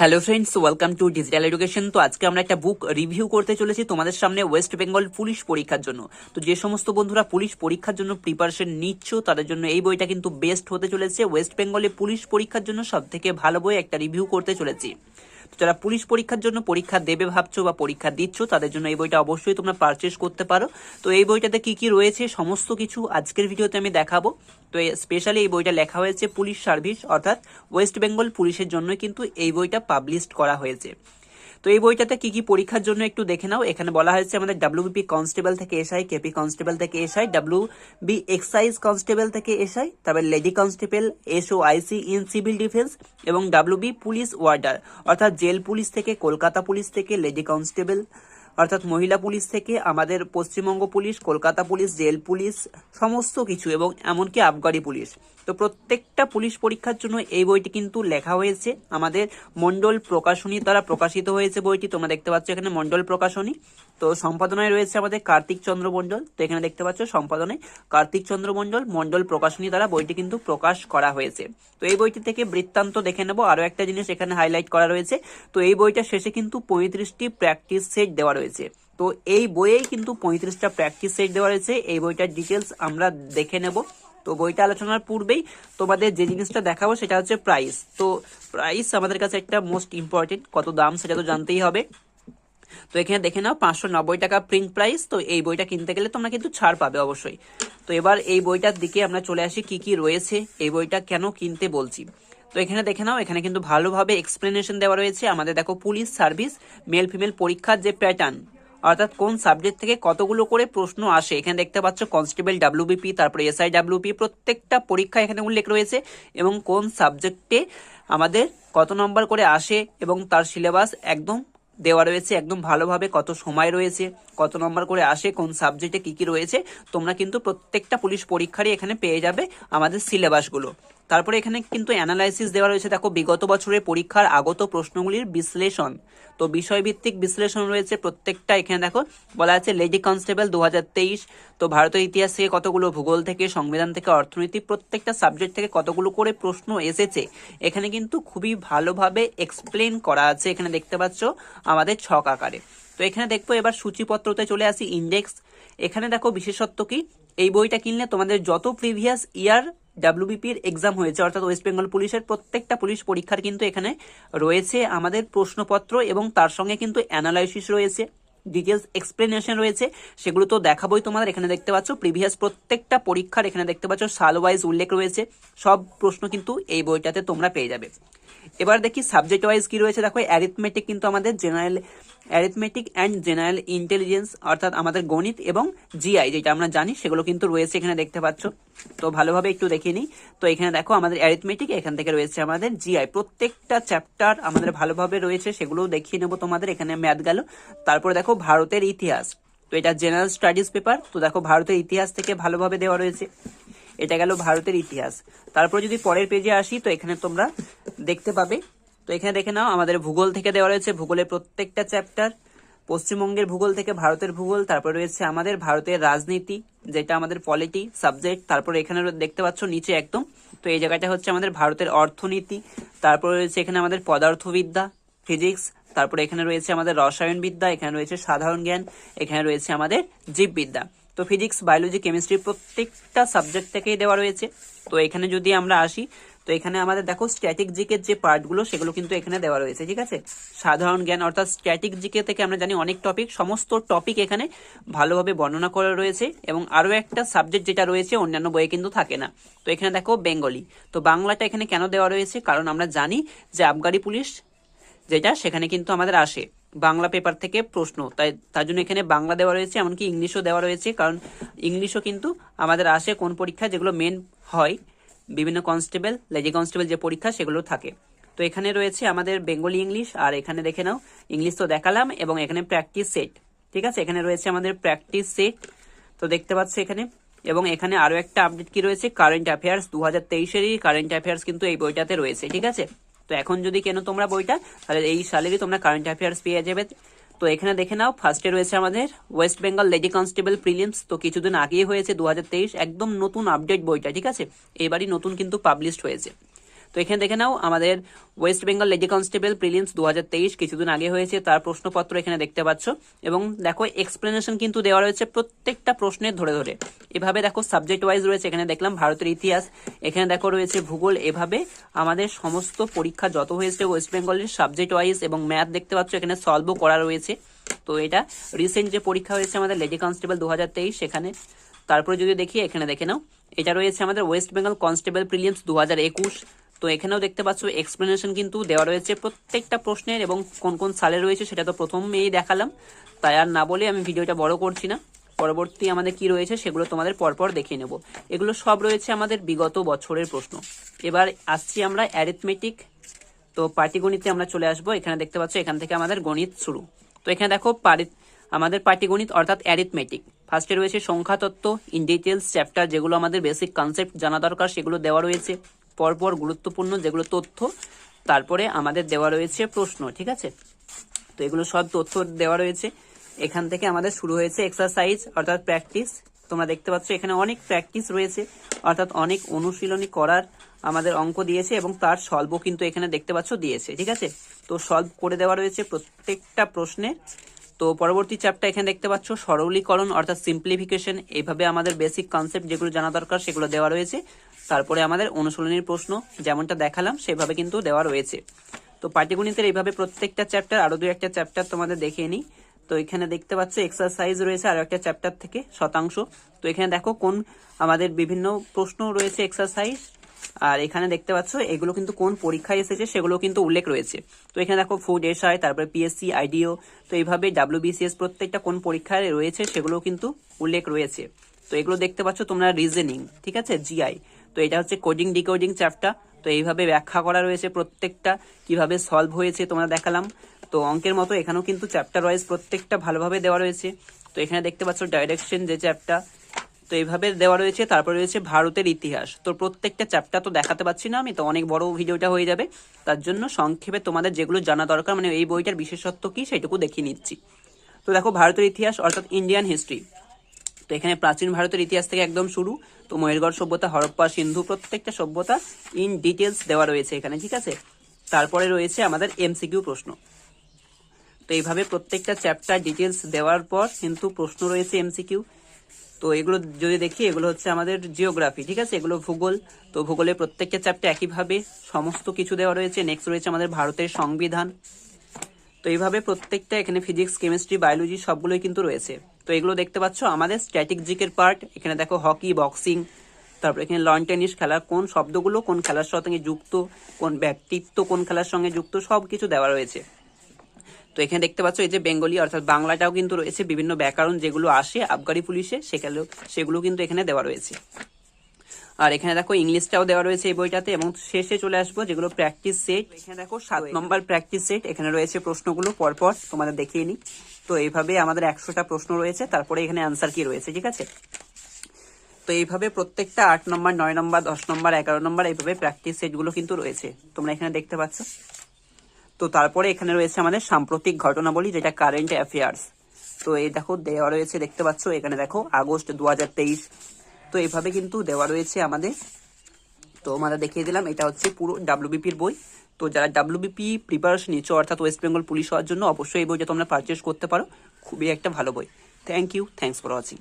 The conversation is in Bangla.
Hello friends welcome to digital education তো আজকে আমরা একটা বুক রিভিউ করতে চলেছি তোমাদের সামনে ওয়েস্ট বেঙ্গল পুলিশ পরীক্ষার জন্য। তো যে সমস্ত বন্ধুরা পুলিশ পরীক্ষার জন্য প্রিপারেশন নিচ্ছ, তাদের জন্য এই বইটা কিন্তু বেস্ট হতে চলেছে। ওয়েস্ট বেঙ্গলে পুলিশ পরীক্ষার জন্য সব থেকে ভালো বই একটা রিভিউ করতে চলেছি। যারা পুলিশ পরীক্ষার জন্য পরীক্ষা দেবে ভাবছ বা পরীক্ষা দিচ্ছ, তাদের জন্য এই বইটা অবশ্যই তোমরা পারচেস করতে পারো। তো এই বইটাতে কি কি রয়েছে, সমস্ত কিছু আজকের ভিডিওতে আমি দেখাবো। তো স্পেশালি এই বইটা লেখা হয়েছে পুলিশ সার্ভিস অর্থাৎ ওয়েস্ট বেঙ্গল পুলিশের জন্য কিন্তু এই বইটা পাবলিশ করা হয়েছে। এই বইটাতে কি কি পরীক্ষার জন্য একটু দেখে নাও। এখানে বলা হয়েছে আমাদের ডাব্লিউবিপি কনস্টেবল থেকে এসআই কেপি কনস্টেবল থেকে SI W B excise constable থেকে এসআই তারপর lady constable SO IC in civil defence এবং ডাব্লিউবি পুলিশ ওয়ার্ডার অর্থাৎ জেল পুলিশ থেকে, কলকাতা পুলিশ থেকে লেডি কনস্টেবল অর্থাৎ মহিলা পুলিশ থেকে আমাদের Paschimbanga police, Kolkata police, jail police, সমস্ত কিছু এবং এমনকি আবগারি পুলিশ। তো প্রত্যেকটা পুলিশ পরীক্ষার জন্য এই বইটি কিন্তু লেখা হয়েছে। আমাদের মন্ডল প্রকাশনী দ্বারা প্রকাশিত হয়েছে বইটি। তোমরা দেখতে পাচ্ছ এখানে মন্ডল প্রকাশনী। তো সম্পাদনায় রয়েছে আমাদের কার্তিক চন্দ্র মন্ডল তো এখানে দেখতে পাচ্ছ সম্পাদনায় কার্তিক চন্দ্র মন্ডল মন্ডল প্রকাশনী দ্বারা বইটি কিন্তু প্রকাশ করা হয়েছে। তো এই বইটি থেকে বৃত্তান্ত দেখে নেব। আরও একটা জিনিস এখানে হাইলাইট করা রয়েছে। তো এই বইটার শেষে কিন্তু পঁয়ত্রিশটি প্র্যাকটিস সেট দেওয়া রয়েছে। তো এই বইয়েই কিন্তু পঁয়ত্রিশটা প্র্যাকটিস সেট দেওয়া রয়েছে। এই বইটার ডিটেলস আমরা দেখে নেব। তো বইটা আলোচনার পূর্বেই তোমাদের যে জিনিসটা দেখাবো সেটা হচ্ছে প্রাইস তো প্রাইস আমাদের কাছে একটা মোস্ট ইম্পর্টেন্ট কত দাম সেটা তো জানতেই হবে। তো এখানে দেখে নাও, পাঁচশো নব্বই টাকা প্রিন্ট প্রাইস তো এই বইটা কিনতে গেলে তোমরা কিন্তু ছাড় পাবে অবশ্যই। তো এবার এই বইটার দিকে আমরা চলে আসি, কি কি রয়েছে, এই বইটা কেন কিনতে বলছি। তো এখানে দেখে নাও, এখানে কিন্তু ভালোভাবে এক্সপ্লেনেশন দেওয়া রয়েছে আমাদের, দেখো পুলিশ সার্ভিস মেল ফিমেল পরীক্ষার যে প্যাটার্ন অর্থাৎ কোন সাবজেক্ট থেকে কতগুলো করে প্রশ্ন আসে। এখানে দেখতে পাচ্ছ কনস্টেবল ডাব্লিউবিপি তারপরে এসআই ডাব্লিউপি প্রত্যেকটা পরীক্ষা এখানে উল্লেখ রয়েছে, এবং কোন সাবজেক্টে আমাদের কত নম্বর করে আসে, এবং তার সিলেবাস একদম দেওয়া রয়েছে একদম ভালোভাবে কত সময় রয়েছে, কত নম্বর করে আসে, কোন সাবজেক্টে কি কি রয়েছে, তোমরা কিন্তু প্রত্যেকটা পুলিশ পরীক্ষারই এখানে পেয়ে যাবে আমাদের সিলেবাসগুলো। তারপরে এখানে কিন্তু অ্যানালাইসিস দেওয়া রয়েছে। দেখো, বিগত বছরের পরীক্ষার আগত প্রশ্নগুলির বিশ্লেষণ। তো বিষয়ভিত্তিক বিশ্লেষণ রয়েছে প্রত্যেকটা। এখানে দেখো, বলা আছে লেডি কনস্টেবল দু হাজার তেইশ, তো ভারতের ইতিহাস থেকে কতগুলো ভূগোল থেকে, সংবিধান থেকে, অর্থনীতি, প্রত্যেকটা সাবজেক্ট থেকে কতগুলো করে প্রশ্ন এসেছে। এখানে কিন্তু খুবই ভালোভাবে এক্সপ্লেন করা আছে। এখানে দেখতে পাচ্ছ আমাদের ছক আকারে। তো এখানে দেখব, এবার সূচিপত্রতে চলে আসি ইন্ডেক্স এখানে দেখো, বিশেষত্ব কি? এই বইটা কিনলে তোমাদের যত প্রিভিয়াস ইয়ার ডাব্লিউবিপির এক্সাম হয়েছে, অর্থাৎ ওয়েস্ট বেঙ্গল পুলিশের প্রত্যেকটা পুলিশ পরীক্ষার কিন্তু এখানে রয়েছে আমাদের প্রশ্নপত্র এবং তার সঙ্গে কিন্তু অ্যানালাইসিস রয়েছে ডিটেলস এক্সপ্লেনেশন রয়েছে, সেগুলো তো দেখাবোই তোমাদের, এখানে দেখতে পাচ্ছ প্রিভিয়াস প্রত্যেকটা পরীক্ষার এখানে দেখতে পাচ্ছ সাল ওয়াইজ উল্লেখ রয়েছে, সব প্রশ্ন কিন্তু এই বইটাতে তোমরা পেয়ে যাবে। এবার দেখি সাবজেক্ট ওয়াইজ কি রয়েছে, দেখো অ্যারিথমেটিক কিন্তু আমাদের general arithmetic and general intelligence অর্থাৎ আমাদের গণিত এবং জিআই যেটা আমরা জানি, সেগুলো কিন্তু রয়েছে এখানে দেখতে পাচ্ছ। তো ভালোভাবে একটু দেখে নিই। তো এখানে দেখো, আমাদের অ্যারিথমেটিক এখান থেকে রয়েছে আমাদের জিআই প্রত্যেকটা চ্যাপ্টার আমাদের ভালোভাবে রয়েছে, সেগুলোও দেখিয়ে নেব তোমাদের। এখানে ম্যাথ গেল। তারপরে দেখো, ভারতের ইতিহাস। তো এটা জেনারেল স্টাডিজ পেপার তো দেখো, ভারতের ইতিহাস থেকে ভালোভাবে দেওয়া রয়েছে। এটা গেল ভারতের ইতিহাস। তারপর যদি পরের পেজে আসি, তো এখানে তোমরা দেখতে পাবে তো এখানে দেখে নাও, আমাদের ভূগোল থেকে দেওয়া রয়েছে ভূগোলের প্রত্যেকটা চ্যাপ্টার পশ্চিমবঙ্গের ভূগোল থেকে ভারতের ভূগোল, তারপর রয়েছে আমাদের ভারতের রাজনীতি, যেটা আমাদের পলিটি সাবজেক্ট তারপর এখানে দেখতে পাচ্ছ নিচে একদম, তো এই জায়গাটা হচ্ছে আমাদের ভারতের অর্থনীতি, তারপর রয়েছে এখানে আমাদের পদার্থবিদ্যা ফিজিক্স তারপরে এখানে রয়েছে আমাদের রসায়নবিদ্যা, এখানে রয়েছে সাধারণ জ্ঞান, এখানে রয়েছে আমাদের জীববিদ্যা। তো ফিজিক্স বায়োলজি কেমিস্ট্রি প্রত্যেকটা সাবজেক্ট থেকেই দেওয়া রয়েছে। তো এখানে যদি আমরা আসি তো এখানে আমাদের দেখো স্ট্যাটিক জিকের যে পার্টগুলো সেগুলো কিন্তু এখানে দেওয়া রয়েছে, ঠিক আছে? সাধারণ জ্ঞান, অর্থাৎ স্ট্যাটিক জিকে থেকে আমরা জানি অনেক টপিক সমস্ত টপিক এখানে ভালোভাবে বর্ণনা করা রয়েছে এবং আরও একটা সাবজেক্ট যেটা রয়েছে, অন্যান্য বইয়ে কিন্তু থাকে না। তো এখানে দেখো বেঙ্গলি তো বাংলাটা এখানে কেন দেওয়া রয়েছে? কারণ আমরা জানি যে আবগারি পুলিশ যেটা, সেখানে কিন্তু আমাদের আসে বাংলা পেপার থেকে প্রশ্ন। তাই, তার জন্য এখানে বাংলা দেওয়া রয়েছে, এমনকি ইংলিশও দেওয়া রয়েছে, কারণ ইংলিশও কিন্তু আমাদের আসে কোন পরীক্ষা যেগুলো মেন হয়। বিভিন্ন কনস্টেবল লেজি কনস্টেবল যে পরীক্ষা, সেগুলো থাকে। তো এখানে রয়েছে আমাদের বেঙ্গলি ইংলিশ আর এখানে দেখে নাও ইংলিশ তো দেখালাম, এবং এখানে প্র্যাকটিস সেট ঠিক আছে? এখানে রয়েছে আমাদের প্র্যাকটিস সেট তো দেখতে পাচ্ছ এখানে। এবং এখানে আরও একটা আপডেট কি রয়েছে? কারেন্ট অ্যাফেয়ার্স দু হাজার তেইশেরই কারেন্ট অ্যাফেয়ার্স কিন্তু এই বইটাতে রয়েছে, ঠিক আছে? তো এখন যদি কেন তোমরা বইটা, তাহলে এই সালেরই তোমরা কারেন্ট অ্যাফেয়ার্স পেয়ে যাবে। তো এখানে দেখে নাও ফার্স্টে রয়েছে আমাদের West Bengal lady constable prelims তো কিছুদিন আগেই হয়েছে দু হাজার তেইশ, একদম নতুন আপডেট বইটা, ঠিক আছে? এবারই নতুন কিন্তু পাবলিশ হয়েছে। এখানে দেখে নাও, আমাদের West Bengal lady constable prelims দু হাজার তেইশ কিছুদিন আগে হয়েছে, তার প্রশ্নপত্র এখানে দেখতে পাচ্ছ। এবং দেখো এক্সপ্লেনেশন কিন্তু দেওয়া রয়েছে প্রত্যেকটা প্রশ্নের ধরে ধরে। এভাবে দেখো সাবজেক্ট ওয়াইজ রয়েছে, এখানে দেখলাম ভারতের ইতিহাস। এখানে দেখো, রয়েছে ভূগোল। এভাবে আমাদের সমস্ত পরীক্ষা যত হয়েছে ওয়েস্ট বেঙ্গলের সাবজেক্ট ওয়াইজ এবং ম্যাথ দেখতে পাচ্ছ, এখানে সলভও করা রয়েছে। তো এটা রিসেন্ট যে পরীক্ষা হয়েছে আমাদের লেডি কনস্টেবল দু সেখানে তারপরে যদি দেখি, এখানে দেখে নাও। এটা রয়েছে আমাদের ওয়েস্ট বেঙ্গল কনস্টেবল প্রিলিয়ামস দু তো এখানেও দেখতে পাচ্ছ এক্সপ্লেনেশন কিন্তু দেওয়া রয়েছে প্রত্যেকটা প্রশ্নের এবং কোন কোন সালে রয়েছে সেটা তো প্রথমেই দেখালাম। তাই আর না বলে আমি ভিডিওটা বড় করছি না। পরবর্তী আমাদের কি রয়েছে সেগুলো তোমাদের পরপর দেখিয়ে নেব। এগুলো সব রয়েছে আমাদের বিগত বছরের প্রশ্ন। এবার আসছি আমরা অ্যারিথমেটিক তো পাটিগণিতে আমরা চলে আসব। এখানে দেখতে পাচ্ছ, এখান থেকে আমাদের গণিত শুরু। তো এখানে দেখো আমাদের পাটিগণিত অর্থাৎ অ্যারিথমেটিক ফার্স্টে রয়েছে সংখ্যাতত্ত্ব ইন ডিটেলস চ্যাপ্টার যেগুলো আমাদের বেসিক কনসেপ্ট জানা দরকার, সেগুলো দেওয়া রয়েছে। পরপর গুরুত্বপূর্ণ যেগুলো তথ্য, তারপরে আমাদের দেওয়া রয়েছে প্রশ্ন, ঠিক আছে? তো এগুলো সব তথ্য দেওয়া রয়েছে। এখান থেকে আমাদের শুরু হয়েছে এক্সারসাইজ অর্থাৎ প্র্যাকটিস তোমরা দেখতে পাচ্ছ এখানে অনেক প্র্যাকটিস রয়েছে, অর্থাৎ অনেক অনুশীলনী করার আমাদের অঙ্ক দিয়েছে এবং তার সলভও কিন্তু এখানে দেখতে পাচ্ছ দিয়েছে, ঠিক আছে? তো সলভ করে দেওয়া রয়েছে প্রত্যেকটা প্রশ্নে। তো পরবর্তী চ্যাপ্টার এখানে দেখতে পাচ্ছ সরলীকরণ, অর্থাৎ সিম্পলিফিকেশন এইভাবে আমাদের বেসিক কনসেপ্ট যেগুলো জানা দরকার সেগুলো দেওয়া রয়েছে। তারপরে আমাদের অনুশীলনীর প্রশ্ন, যেমনটা দেখালাম, সেভাবে কিন্তু দেওয়া রয়েছে। তো পাটিগণিতের এইভাবে প্রত্যেকটা চ্যাপ্টার আরও দু একটা চ্যাপ্টার তোমাদের দেখিয়ে নিই। তো এখানে দেখতে পাচ্ছ এক্সারসাইজ রয়েছে আরও একটা চ্যাপ্টার থেকে শতাংশ। তো এখানে দেখো কোন আমাদের বিভিন্ন প্রশ্ন রয়েছে এক্সারসাইজ আর এখানে দেখতে পাচ্ছ, এগুলো কিন্তু কোন পরীক্ষায় এসেছে সেগুলো কিন্তু উল্লেখ রয়েছে। তো এখানে দেখো ফুড এসআই তারপরে পিএসসি আইডিও তো এইভাবে ডাব্লিউবিসিএস প্রত্যেকটা কোন পরীক্ষায় রয়েছে সেগুলো কিন্তু উল্লেখ রয়েছে। তো এগুলো দেখতে পাচ্ছ তোমরা রিজনিং ঠিক আছে? জিআই তো এটা হচ্ছে কোডিং ডিকোডিং চ্যাপ্টার তো এইভাবে ব্যাখ্যা করা রয়েছে প্রত্যেকটা, কীভাবে সলভ হয়েছে তোমরা দেখালাম। তো অঙ্কের মতো এখানেও কিন্তু চ্যাপ্টার ওয়াইজ প্রত্যেকটা ভালোভাবে দেওয়া রয়েছে। তো এখানে দেখতে পাচ্ছ ডাইরেকশন যে চ্যাপ্টার তো এইভাবে দেওয়া রয়েছে। তারপর রয়েছে ভারতের ইতিহাস। তো প্রত্যেকটা চ্যাপ্টার তো দেখাতে পাচ্ছি না আমি, তো অনেক বড় ভিডিওটা হয়ে যাবে। তার জন্য সংক্ষেপে তোমাদের যেগুলো জানা দরকার মানে এই বইটার বিশেষত্ব কি সেটুকু দেখিয়ে নিচ্ছি। তো দেখো ভারতের ইতিহাস, অর্থাৎ ইন্ডিয়ান হিস্ট্রি তো এখানে প্রাচীন ভারতের ইতিহাস থেকে একদম শুরু। তো মহেরগড় সভ্যতা, হরপ্পা সিন্ধু, প্রত্যেকটা সভ্যতা ইন ডিটেলস দেওয়া রয়েছে এখানে, ঠিক আছে? তারপরে রয়েছে আমাদের এমসিকিউ প্রশ্ন। তো এইভাবে প্রত্যেকটা চ্যাপ্টার ডিটেলস দেওয়ার পর কিন্তু প্রশ্ন রয়েছে এমসিকিউ তো এগুলো যদি দেখি, এগুলো হচ্ছে আমাদের জিওগ্রাফি ঠিক আছে? এগুলো ভূগোল। তো ভূগোলের প্রত্যেকটা চ্যাপ্টার একইভাবে সমস্ত কিছু দেওয়া রয়েছে। নেক্সট রয়েছে আমাদের ভারতের সংবিধান। তো এইভাবে প্রত্যেকটা এখানে ফিজিক্স কেমিস্ট্রি বায়োলজি সবগুলোই কিন্তু রয়েছে। তো এগুলো দেখতে পাচ্ছ? আমাদের স্ট্যাটিক জিকের পার্ট এখানে দেখো হকি বক্সিং তারপর এখানে লন টেনিস খেলা কোন শব্দগুলো কোন খেলার সঙ্গে যুক্ত কোন ব্যক্তিত্ব কোন খেলার সঙ্গে যুক্ত সব কিছু দেওয়া রয়েছে। তো এখানে দেখতে পাচ্ছ এই যে বেঙ্গলি অর্থাৎ বাংলাটাও কিন্তু রয়েছে বিভিন্ন ব্যাকরণ যেগুলো আসে আবগারি পুলিশে সেগুলো সেগুলো কিন্তু এখানে দেওয়া রয়েছে। আর এখানে দেখো ইংলিশটাও দেওয়া রয়েছে এই বইটাতে এবং শেষে চলে আসব যেগুলো প্র্যাকটিস সেট এখানে দেখো সাত নম্বর প্র্যাকটিস সেট এখানে রয়েছে প্রশ্নগুলো পরপর তোমাদের দেখিয়ে নিই। তো এইভাবে আমাদের একশোটা প্রশ্ন রয়েছে, তারপরে এখানে অ্যান্সার কি রয়েছে, ঠিক আছে? তো এইভাবে প্রত্যেকটা আট নম্বর, নয় নম্বর, দশ নম্বর, এগারো নম্বর, এইভাবে প্র্যাকটিস সেটগুলো কিন্তু রয়েছে। তোমরা এখানে দেখতে পাচ্ছ। তো তারপরে এখানে রয়েছে আমাদের সাম্প্রতিক ঘটনাবলী, যেটা কারেন্ট অ্যাফেয়ার্স তো এই দেখো, দেওয়া রয়েছে, দেখতে পাচ্ছ, এখানে দেখো, আগস্ট দু হাজার তেইশ। তো এইভাবে কিন্তু দেওয়া রয়েছে আমাদের। তো আমরা দেখিয়ে দিলাম, এটা হচ্ছে পুরো ডাব্লিউবিপির বই। তো যারা ডাব্লিউবিপি প্রিপারেশন নিচ্ছ অর্থাৎ ওয়েস্ট বেঙ্গল পুলিশ হওয়ার জন্য অবশ্যই এই বইটা তোমরা পারচেস করতে পারো। খুবই একটা ভালো বই। Thank you thanks for watching